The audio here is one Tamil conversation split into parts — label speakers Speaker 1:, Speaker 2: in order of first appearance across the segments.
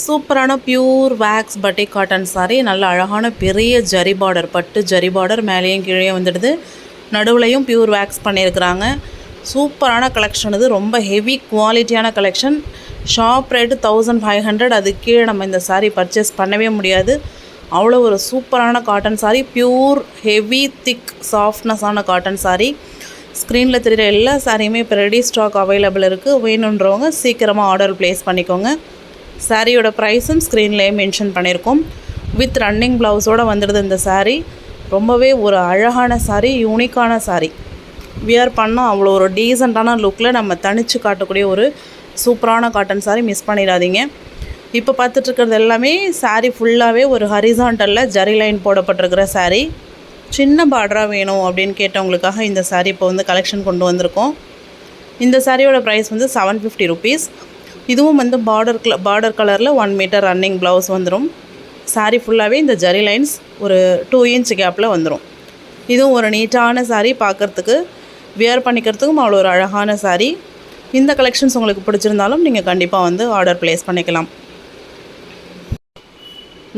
Speaker 1: சூப்பரான பியூர் வேக்ஸ் பட்டி காட்டன் saree நல்ல அழகான பெரிய ஜரி பார்டர் பட்டு ஜரி பார்டர் மேலேயும் கீழே வந்துடுது. நடுவுலையும் பியூர் வேக்ஸ் பண்ணியிருக்கிறாங்க. சூப்பரான கலெக்ஷன் இது. ரொம்ப ஹெவி குவாலிட்டியான collection shop rate thousand five hundred அது கீழே நம்ம இந்த சாரீ பர்ச்சேஸ் பண்ணவே முடியாது. அவ்வளோ ஒரு சூப்பரான cotton saree pure heavy thick சாஃப்ட்னஸான cotton sari ஸ்க்ரீனில் தெரிகிற எல்லா சாரியுமே இப்போ ரெடி ஸ்டாக் அவைலபிள் இருக்குது வேணுன்றவங்க சீக்கிரமாக ஆர்டர் ப்ளேஸ் பண்ணிக்கோங்க. சாரியோட ப்ரைஸும் ஸ்க்ரீன்லேயே மென்ஷன் பண்ணியிருக்கோம் வித் ரன்னிங் ப்ளவுஸோடு வந்துடுது இந்த சாரீ ரொம்பவே ஒரு அழகான saree யூனிக்கான saree. வியர் பண்ணால் அவ்வளோ ஒரு டீசெண்டான லுக்கில் நம்ம தனித்து காட்டக்கூடிய ஒரு சூப்பரான காட்டன் saree மிஸ் பண்ணிடாதீங்க. இப்போ பார்த்துட்ருக்கிறது எல்லாமே saree ஃபுல்லாகவே ஒரு ஹரிசாண்டலில் ஜரி லைன் போடப்பட்டிருக்கிற சாரீ சின்ன பார்டராக வேணும் அப்படின்னு கேட்டவங்களுக்காக இந்த saree இப்போ வந்து கலெக்ஷன் கொண்டு வந்திருக்கோம். இந்த சாரியோட ப்ரைஸ் வந்து செவன் ஃபிஃப்டி ருபீஸ் இதுவும் வந்து பார்டர் பார்டர் கலரில் ஒன் மீட்டர் ரன்னிங் ப்ளவுஸ் வந்துடும் சாரீ ஃபுல்லாகவே இந்த ஜரி லைன்ஸ் ஒரு டூ இன்ச் கேப்பில் வந்துடும் இதுவும் ஒரு நீட்டான சாரீ பார்க்குறதுக்கு வியர் பண்ணிக்கிறதுக்கும் அவ்வளோ ஒரு அழகான சாரீ இந்த கலெக்ஷன்ஸ் உங்களுக்கு பிடிச்சிருந்தாலும் நீங்கள் கண்டிப்பாக வந்து ஆர்டர் ப்ளேஸ் பண்ணிக்கலாம்.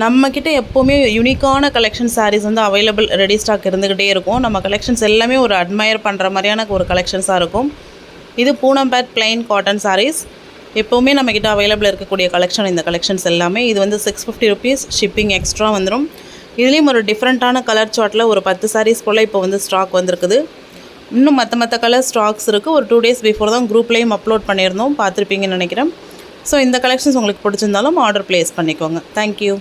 Speaker 1: நம்மக்கிட்ட எப்போவுமே யூனிக்கான கலெக்ஷன் சாரீஸ் வந்து அவைலபிள் ரெடி ஸ்டாக் இருந்துக்கிட்டே இருக்கும். நம்ம கலெக்ஷன்ஸ் எல்லாமே ஒரு அட்மையர் பண்ணுற மாதிரியான ஒரு கலெக்ஷன்ஸாக இருக்கும். இது பூனம்பேட் பிளெயின் காட்டன் சாரீஸ் எப்போவுமே நம்மக்கிட்ட அவைலபிள் இருக்கக்கூடிய கலெக்ஷன் இந்த கலெக்ஷன்ஸ் எல்லாமே இது வந்து six fifty rupees shipping extra வந்துடும் இதுலேயும் ஒரு டிஃப்ரெண்ட்டான கலர் சார்ட்டில் ஒரு பத்து சாரீஸ் போல் இப்போ வந்து ஸ்டாக் வந்திருக்குது. இன்னும் மற்ற மற்ற கலர் ஸ்டாக்ஸ் இருக்குது ஒரு டூ டேஸ் பிஃபோர் தான் குரூப்லேயும் அப்லோட் பண்ணியிருந்தோம். பார்த்துருப்பீங்கன்னு நினைக்கிறேன். ஸோ இந்த கலெக்ஷன்ஸ் உங்களுக்கு பிடிச்சிருந்தாலும் ஆர்டர் ப்ளேஸ் பண்ணிக்கோங்க. தேங்க்யூ